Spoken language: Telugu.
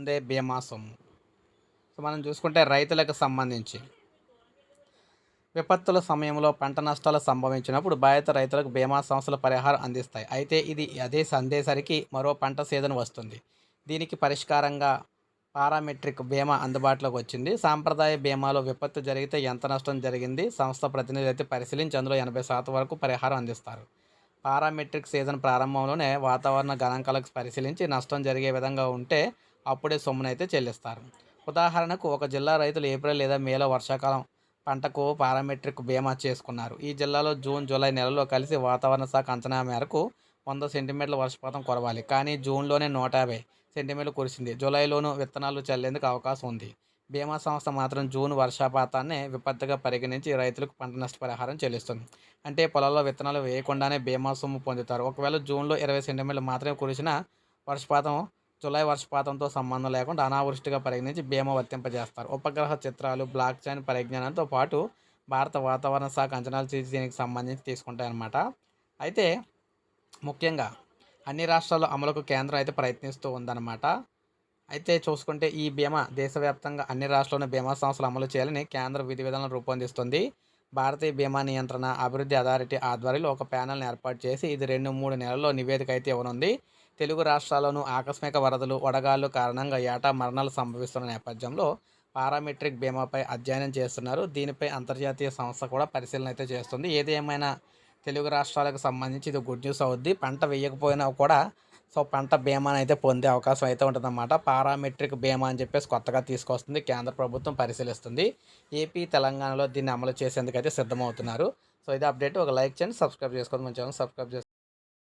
పొందే బీమా సొమ్ము. సో మనం చూసుకుంటే రైతులకు సంబంధించి విపత్తుల సమయంలో పంట నష్టాలు సంభవించినప్పుడు బాధిత రైతులకు బీమా సంస్థలు పరిహారం అందిస్తాయి. అయితే ఇది అదే సందేసరికి మరో పంట సీజన్ వస్తుంది. దీనికి పరిష్కారంగా పారామెట్రిక్ బీమా అందుబాటులోకి వచ్చింది. సాంప్రదాయ బీమాలో విపత్తు జరిగితే ఎంత నష్టం జరిగింది? సంస్థ ప్రతినిధి అయితే పరిశీలించి అందులో ఎనభై శాతం వరకు పరిహారం అందిస్తారు. పారామెట్రిక్ సీజన్ ప్రారంభంలోనే వాతావరణ గణాంకాలకు పరిశీలించి నష్టం జరిగే విధంగా ఉంటే అప్పుడే సొమ్మునైతే చెల్లిస్తారు. ఉదాహరణకు ఒక జిల్లా రైతులు ఏప్రిల్ లేదా మేలో వర్షాకాలం పంటకు పారామెట్రిక్ బీమా చేసుకున్నారు. ఈ జిల్లాలో జూన్ జూలై నెలలో కలిసి వాతావరణ శాఖ అంచనా మేరకు వంద సెంటీమీటర్ల వర్షపాతం కురవాలి. కానీ జూన్లోనే నూట యాభై సెంటీమీటర్లు కురిసింది. జూలైలోనూ విత్తనాలు చల్లేందుకు అవకాశం ఉంది. బీమా సంస్థ మాత్రం జూన్ వర్షపాతాన్ని విపత్తుగా పరిగణించి రైతులకు పంట నష్టపరిహారం చెల్లిస్తుంది. అంటే పొలాల్లో విత్తనాలు వేయకుండానే బీమా సొమ్ము పొందుతారు. ఒకవేళ జూన్లో ఇరవై సెంటీమీటర్లు మాత్రమే కురిసిన వర్షపాతం జూలై వర్షపాతంతో సంబంధం లేకుండా అనావృష్టిగా పరిగణించి బీమా వర్తింపజేస్తారు. ఉపగ్రహ చిత్రాలు బ్లాక్ చైన్ పరిజ్ఞానంతో పాటు భారత వాతావరణ శాఖ అంచనాలు చేసి దీనికి సంబంధించి తీసుకుంటాయన్నమాట. అయితే ముఖ్యంగా అన్ని రాష్ట్రాల్లో అమలుకు కేంద్రం అయితే ప్రయత్నిస్తూ ఉందన్నమాట. అయితే చూసుకుంటే ఈ బీమా దేశవ్యాప్తంగా అన్ని రాష్ట్రాల్లోని బీమా సంస్థలు అమలు చేయాలని కేంద్ర విధి విధానాలను రూపొందిస్తుంది. భారతీయ బీమా నియంత్రణ అభివృద్ధి అథారిటీ ఆధ్వర్యంలో ఒక ప్యానల్ని ఏర్పాటు చేసి ఇది రెండు మూడు నెలల్లో నివేదిక అయితే ఇవ్వనుంది. తెలుగు రాష్ట్రాల్లోనూ ఆకస్మిక వరదలు వడగాళ్ళు కారణంగా ఏటా మరణాలు సంభవిస్తున్న నేపథ్యంలో పారామెట్రిక్ బీమాపై అధ్యయనం చేస్తున్నారు. దీనిపై అంతర్జాతీయ సంస్థ కూడా పరిశీలన అయితే చేస్తుంది. ఏది ఏమైనా తెలుగు రాష్ట్రాలకు సంబంధించి ఇది గుడ్ న్యూస్ అవుద్ది. పంట వేయకపోయినా కూడా సో పంట బీమాని అయితే పొందే అవకాశం అయితే ఉంటుందన్నమాట. పారామెట్రిక్ బీమా అని చెప్పేసి కొత్తగా తీసుకొస్తుంది. కేంద్ర ప్రభుత్వం పరిశీలిస్తుంది. ఏపీ తెలంగాణలో దీన్ని అమలు చేసేందుకు అయితే సిద్ధమవుతున్నారు. సో ఇది అప్డేట్. ఒక లైక్ చేయండి. సబ్స్క్రైబ్ చేసుకోండి మన ఛానల్ సబ్స్క్రైబ్ చేసుకోండి